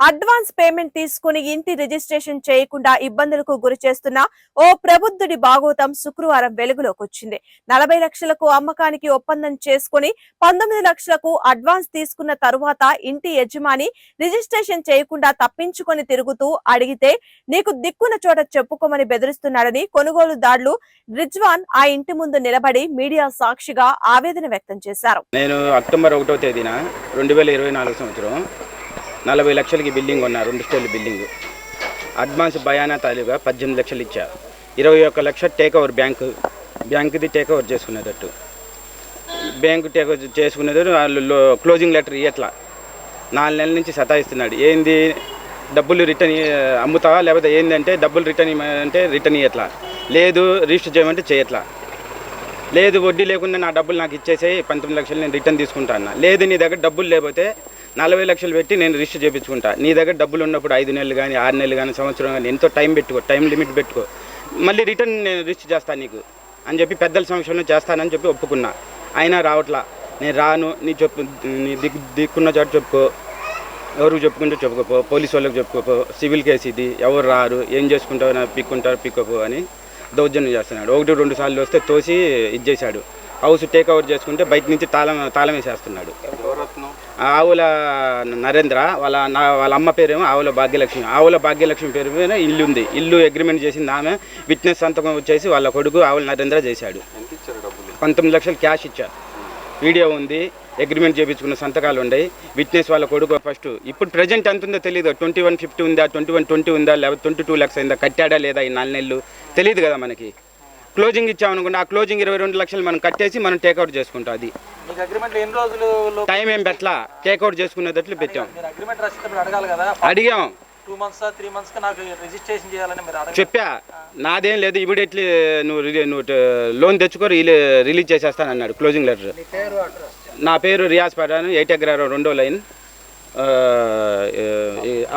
Advance payment తీసుకుని ఇంటి registration చేయకుండా ఇబ్బందులకు గురి చేస్తున్న ఓ ప్రబుద్ధుడి భాగోతం శుక్రవారం వెలుగులోకి వచ్చింది. నలభై లక్షలకు అమ్మకానికి ఒప్పందం చేసుకుని పంతొమ్మిది లక్షలకు అడ్వాన్స్ తీసుకున్న తరువాత ఇంటి యజమాని రిజిస్ట్రేషన్ చేయకుండా తప్పించుకొని తిరుగుతూ అడిగితే నీకు దిక్కున చోట చెప్పుకోమని బెదిరిస్తున్నాడని కొనుగోలుదారులు రిజ్వాన్ ఆ ఇంటి ముందు నిలబడి మీడియా సాక్షిగా ఆవేదన వ్యక్తం చేశారు. నేను అక్టోబర్ ఒకటో తేదీన రెండు వేల ఇరవై నాలుగు సంవత్సరం నలభై లక్షలకి బిల్డింగ్ ఉన్నారు రెండు స్టేర్ల బిల్డింగ్. అడ్వాన్స్ భయానా తాలూగా పద్దెనిమిది లక్షలు ఇచ్చారు ఇరవై ఒక్క లక్ష టేక్ ఓవర్ బ్యాంకు బ్యాంకుది టేక్ ఓవర్ చేసుకునేటట్టు. బ్యాంకు టేక్ ఓవర్ చేసుకునేటట్టు వాళ్ళు క్లోజింగ్ లెటర్ ఇవ్వట్లా నాలుగు నెలల నుంచి సతాయిస్తున్నాడు. ఏంది? డబ్బులు రిటర్న్ అమ్ముతావా? లేకపోతే ఏంటంటే డబ్బులు రిటర్న్ ఇవ్వమంటే రిటర్న్ ఇవ్వట్లా లేదు రిజిస్టర్ చేయమంటే చేయట్లా. లేదు వడ్డీ లేకుండా నా డబ్బులు నాకు ఇచ్చేసే పంతొమ్మిది లక్షలు నేను రిటర్న్ తీసుకుంటా అన్న. లేదు నీ దగ్గర డబ్బులు లేకపోతే నలభై లక్షలు పెట్టి నేను రిజిస్టర్ చేయించుకుంటా. నీ దగ్గర డబ్బులు ఉన్నప్పుడు ఐదు నెలలు కానీ ఆరు నెలలు కానీ సంవత్సరం కానీ ఎంతో టైం పెట్టుకో టైం లిమిట్ పెట్టుకో. మళ్ళీ రిటర్న్ నేను రిజిస్టర్ చేస్తాను నీకు అని చెప్పి పెద్దల సమక్షంలో చేస్తానని చెప్పి ఒప్పుకున్నా. అయినా రావట్లా. నేను రాను నీ చెప్పు నీ దిక్కు దిక్కున్న చోట చెప్పుకో. ఎవరికి చెప్పుకుంటే చెప్పుకోపో. పోలీసు వాళ్ళకి చెప్పుకోపో. సివిల్ కేసు ఇది. ఎవరు రారు? ఏం చేసుకుంటావు పిక్కుంటారు పిక్కపో అని దౌర్జన్యం చేస్తున్నాడు. ఒకటి రెండు సార్లు వస్తే తోసి ఇది చేశాడు. హౌస్ టేక్ ఓవర్ చేసుకుంటే బయట నుంచి తాళం తాళం వేసేస్తున్నాడు. ఆవుల నరేంద్ర వాళ్ళ నా వాళ్ళ అమ్మ పేరేమో ఆవుల భాగ్యలక్ష్మి. ఆవుల భాగ్యలక్ష్మి పేరు మీద ఇల్లు ఉంది. ఇల్లు అగ్రిమెంట్ చేసింది ఆమె. విట్నెస్ సంతకం వచ్చేసి వాళ్ళ కొడుకు ఆవుల నరేంద్ర చేశాడు. పంతొమ్మిది లక్షలు క్యాష్ ఇచ్చారు. వీడియో ఉంది. అగ్రిమెంట్ చేయించుకున్న సంతకాలు ఉన్నాయి. విట్నెస్ వాళ్ళ కొడుకు ఫస్ట్ ఇప్పుడు ప్రజెంట్ ఎంత ఉందో తెలియదు ట్వంటీ వన్ ఫిఫ్టీ ఉందా? ట్వంటీ వన్ ట్వంటీ ఉందా? లేకపోతే ట్వంటీ టూ ల్యాక్స్ అయిందా? కట్టాడా లేదా ఈ నాలుగు నెలలు? తెలియదు కదా మనకి. క్లోజింగ్ ఇచ్చామనుకుంటే ఆ క్లోజింగ్ ఇరవై రెండు లక్షలు మనం కట్టేసి మనం టేక్అవుట్ చేసుకుంటాం అది. టైం ఏం పెట్టలా? టేక్అవుట్ చేసుకునేటట్లు పెట్టాం. అడిగాం. చెప్పా. నాదేం లేదు ఇమీడియట్లీ నువ్వు నువ్వు లోన్ తెచ్చుకో రిలీ రిలీజ్ చేసేస్తాను అన్నాడు క్లోజింగ్ లెటర్ నా పేరు రియాజ్ పఠాన్ ఎయిట్ ఎగ్రారో రెండో లైన్.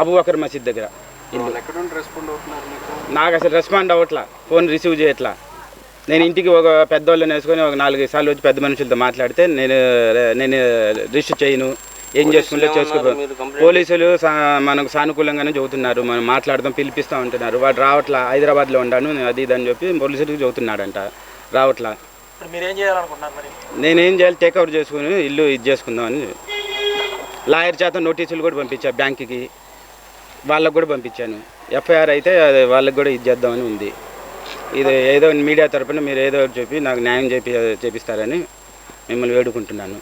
అబుబకర్ మసీద్ దగ్గర. నాకు అసలు రెస్పాండ్ అవ్వట్లా ఫోన్ రిసీవ్ చేయట్లా. నేను ఇంటికి ఒక పెద్దోళ్ళని వేసుకొని ఒక నాలుగు సార్లు వచ్చి పెద్ద మనుషులతో మాట్లాడితే నేను నేను రిజిస్టర్ చేయను. ఏం చేసుకుంటే చేసుకో పోలీసులు మనకు సానుకూలంగానే చెబుతున్నారు మనం మాట్లాడదాం పిలిపిస్తా ఉంటున్నారు. వాడు రావట్లా హైదరాబాద్లో ఉండాను అది ఇది అని చెప్పి పోలీసులకు చెబుతున్నాడంట రావట్లా. ఇప్పుడు మీరు ఏం చేయాలనుకుంటున్నారు మరి? నేనేం చేయాలి? టేక్అవుట్ చేసుకుని ఇల్లు ఇది చేసుకుందామని లాయర్ చేత నోటీసులు కూడా పంపించా బ్యాంక్కి. వాళ్ళకు కూడా పంపించాను. ఎఫ్ఐఆర్ అయితే అది వాళ్ళకి కూడా ఇది చేద్దామని ఉంది. ఇది ఏదో మీడియా తరపున మీరు ఏదో ఒకటి చెప్పి నాకు న్యాయం చేపి చేపిస్తారని మిమ్మల్ని వేడుకుంటున్నాను.